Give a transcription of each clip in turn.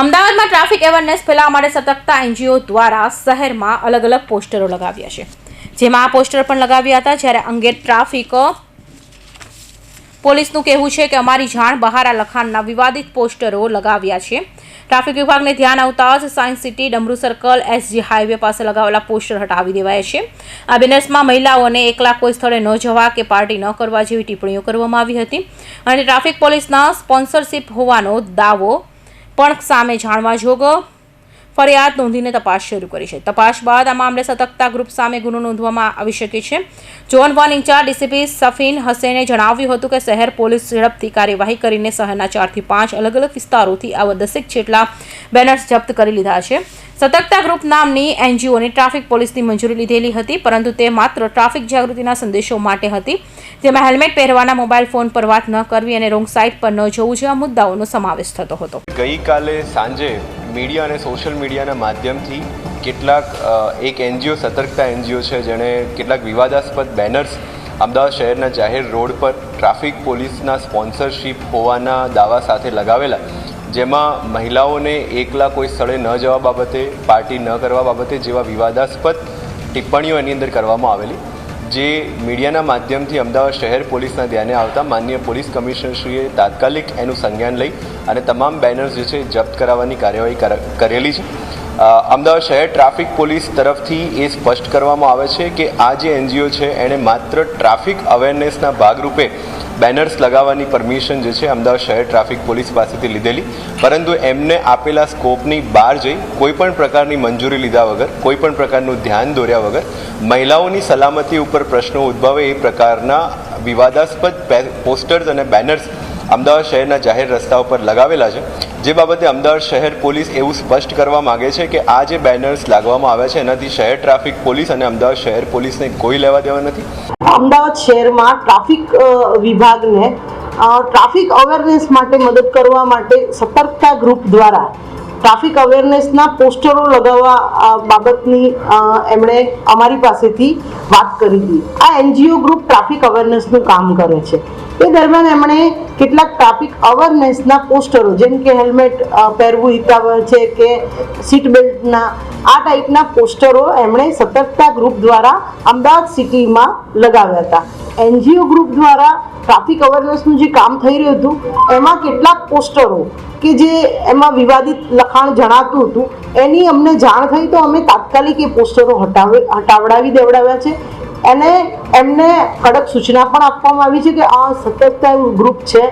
અમદાવાદમાં traffic awareness ફેલાવવા માટે સતર્કતા એનજીઓ દ્વારા શહેરમાં અલગ અલગ પોસ્ટરો લગાવ્યા છે. જેમાં આ પોસ્ટર પણ લગાવ્યા હતા, જ્યારે અંગે ટ્રાફિક પોલીસનું કહેવું છે કે અમારી જાણ બહાર આ લખાણના વિવાદિત પોસ્ટરો લગાવ્યા છે. ટ્રાફિક વિભાગને ધ્યાન આવતા જ science city, Damru circle, SG highway પાસે લગાવેલા પોસ્ટર હટાવી દેવાયા છે. આ બેનર્સમાં મહિલાઓને એકલા કોઈ સ્થળે ન જવા કે પાર્ટી ન કરવા જેવી ટિપ્પણીઓ કરવામાં આવી હતી. અને ટ્રાફિક પોલીસના સ્પોન્સરશિપ હોવાનો દાવો પણ સામે જાણવા જોગો. ફરિયાદ નોંધીને તપાસ શરૂ કરી છે. તપાસ બાદ આ મામલે સતર્કતા ગ્રુપ સામે ગુનો નોંધવામાં આવી શકે છે. Zone one in-charge DCP Safin હસેને જણાવ્યું હતું કે શહેર પોલીસ ઝડપથી કાર્યવાહી કરીને શહેરના ચારથી પાંચ અલગ અલગ વિસ્તારોથી આવા દસેક જેટલા બેનર્સ જપ્ત કરી લીધા છે. સતર્કતા ગ્રુપ નામની એનજીઓને ટ્રાફિક પોલીસની મંજૂરી લીધેલી હતી, પરંતુ તે માત્ર ટ્રાફિક જાગૃતિના સંદેશો માટે હતી. જેમાં હેલ્મેટ પહેરવાના મોબાઈલ ફોન પર વાત ન કરવી અને રોંગ સાઇડ પર ન જવું જેવા મુદ્દાઓનો સમાવેશ થતો હતો. ગઈકાલે સાંજે મીડિયા અને સોશિયલ મીડિયાના માધ્યમથી કેટલાક એક એનજીઓ, સતર્કતા એનજીઓ છે, જેણે કેટલાક વિવાદાસ્પદ બેનર્સ અમદાવાદ શહેરના જાહેર રોડ પર ટ્રાફિક પોલીસના સ્પોન્સરશિપ હોવાના દાવા સાથે લગાવેલા. જેમાં મહિલાઓને એકલા કોઈ સ્થળે ન જવા બાબતે, પાર્ટી ન કરવા બાબતે જેવા વિવાદાસ્પદ ટિપ્પણીઓ એની અંદર કરવામાં આવેલી, જે મીડિયાના માધ્યમથી અમદાવાદ શહેર પોલીસના ધ્યાને આવતા માન્ય પોલીસ કમિશનરશ્રીએ તાત્કાલિક એનું સંજ્ઞાન લઈ અને તમામ બેનર્સ જે છે, જપ્ત કરાવવાની કાર્યવાહી કર- કરેલી છે. અમદાવાદ શહેર ટ્રાફિક પોલીસ તરફથી એ સ્પષ્ટ કરવામાં આવે છે કે આ જે એનજીઓ છે, એણે માત્ર ટ્રાફિક અવેરનેસના ભાગરૂપે બેનર્સ લગાવવાની પરમિશન જે છે, અમદાવાદ શહેર ટ્રાફિક પોલીસ પાસેથી લીધેલી. પરંતુ એમને આપેલા સ્કોપની બહાર જઈ કોઈ પણ પ્રકારની મંજૂરી લીધા વગર, કોઈ પણ પ્રકારનું ધ્યાન દોર્યા વગર મહિલાઓની સલામતી ઉપર પ્રશ્નો ઉદ્ભવે એ પ્રકારના વિવાદાસ્પદ પોસ્ટર્સ અને બેનર્સ અમદાવાદ શહેરના જાહેર રસ્તા ઉપર લગાવેલા છે. જે બાબતે અમદાવાદ શહેર પોલીસ એવું સ્પષ્ટ કરવા માગે છે કે આ જે બેનર્સ લાગવામાં આવ્યા છે, એનાથી શહેર ટ્રાફિક પોલીસ અને અમદાવાદ શહેર પોલીસને કોઈ લેવા દેવા નથી? અમદાવાદ શહેરમાં ટ્રાફિક વિભાગને ટ્રાફિક અવેરનેસ માટે મદદ કરવા માટે સતર્કતા ગ્રુપ દ્વારા ટ્રાફિક અવેરનેસના પોસ્ટરો લગાવવા બાબતની એમણે અમારી પાસેથી વાત કરી. હતી આ એનજીઓ ગ્રુપ ટ્રાફિક અવેરનેસનું કામ કરે છે. એ દરમિયાન એમણે કેટલાક ટ્રાફિક અવેરનેસના પોસ્ટરો, જેમ કે હેલ્મેટ પહેરવું હિતાવહ છે કે સીટ બેલ્ટના, આ ટાઈપના પોસ્ટરો એમણે સતર્કતા ગ્રુપ દ્વારા અમદાવાદ સિટીમાં લગાવ્યા હતા. એનજીઓ ગ્રુપ દ્વારા ટ્રાફિક અવેરનેસનું જે કામ થઈ રહ્યું હતું, એમાં કેટલાક પોસ્ટરો કે જે એમાં વિવાદિત લખાણ જણાતું હતું, એની અમને જાણ થઈ તો અમે તાત્કાલિક એ પોસ્ટરો હટાવે, હટાવડાવી દેવડાવ્યા છે. અને એમને કડક સૂચના પણ આપવામાં આવી છે કે આ સતર્કતા ગ્રુપ છે,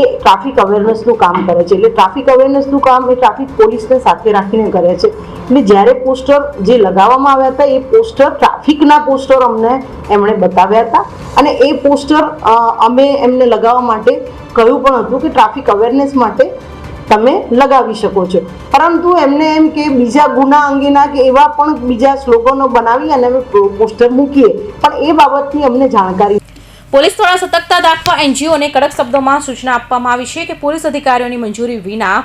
એ ટ્રાફિક અવેરનેસનું કામ કરે છે. એટલે ટ્રાફિક અવેરનેસનું કામ એ ટ્રાફિક પોલીસને સાથે રાખીને કરે છે. એટલે જ્યારે પોસ્ટર જે લગાવવામાં આવ્યા હતા, એ પોસ્ટર ટ્રાફિકના પોસ્ટર અમને એમણે બતાવ્યા હતા. અને એ પોસ્ટર અમે એમને લગાવવા માટે કહ્યું પણ હતું કે ટ્રાફિક અવેરનેસ માટે તમે લગાવી શકો છો. પરંતુ એમને એમ કે બીજા ગુના અંગેના કે એવા પણ બીજા સ્લોગનો બનાવી અને પોસ્ટર મૂકીએ. પણ એ બાબતની અમને જાણકારી પોલીસ દ્વારા સતર્કતા દાખવા એનજીઓને કડક શબ્દોમાં સૂચના આપવામાં આવી છે કે પોલીસ અધિકારીઓની મંજૂરી વિના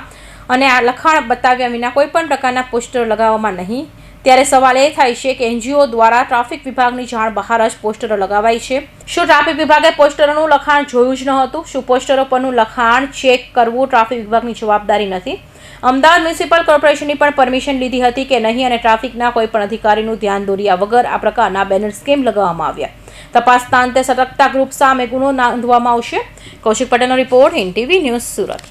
અને આ લખાણ બતાવ્યા વિના કોઈ પણ પ્રકારના પોસ્ટર લગાવવામાં નહીં ત્યારે સવાલ એ થાય છે કે એનજીઓ દ્વારા ટ્રાફિક વિભાગની જાણ બહાર જ પોસ્ટરો લગાવાય છે. શું ટ્રાફિક વિભાગે પોસ્ટરોનું લખાણ જોયું જ ન હતું? શું પોસ્ટરો પરનું લખાણ ચેક કરવું ટ્રાફિક વિભાગની જવાબદારી નથી? અમદાવાદ મ્યુનિસિપલ કોર્પોરેશનની પણ પરમિશન લીધી હતી કે નહીં અને ટ્રાફિકના કોઈ પણ અધિકારીનું ધ્યાન દોર્યા વગર આ પ્રકારના બેનર્સ કેમ લગાવવામાં આવ્યા. તપાસના અંતે સતર્કતા ગ્રુપ સામે ગુનો નોંધવામાં આવશે. કૌશિક પટેલનો report Hind TV news Surat.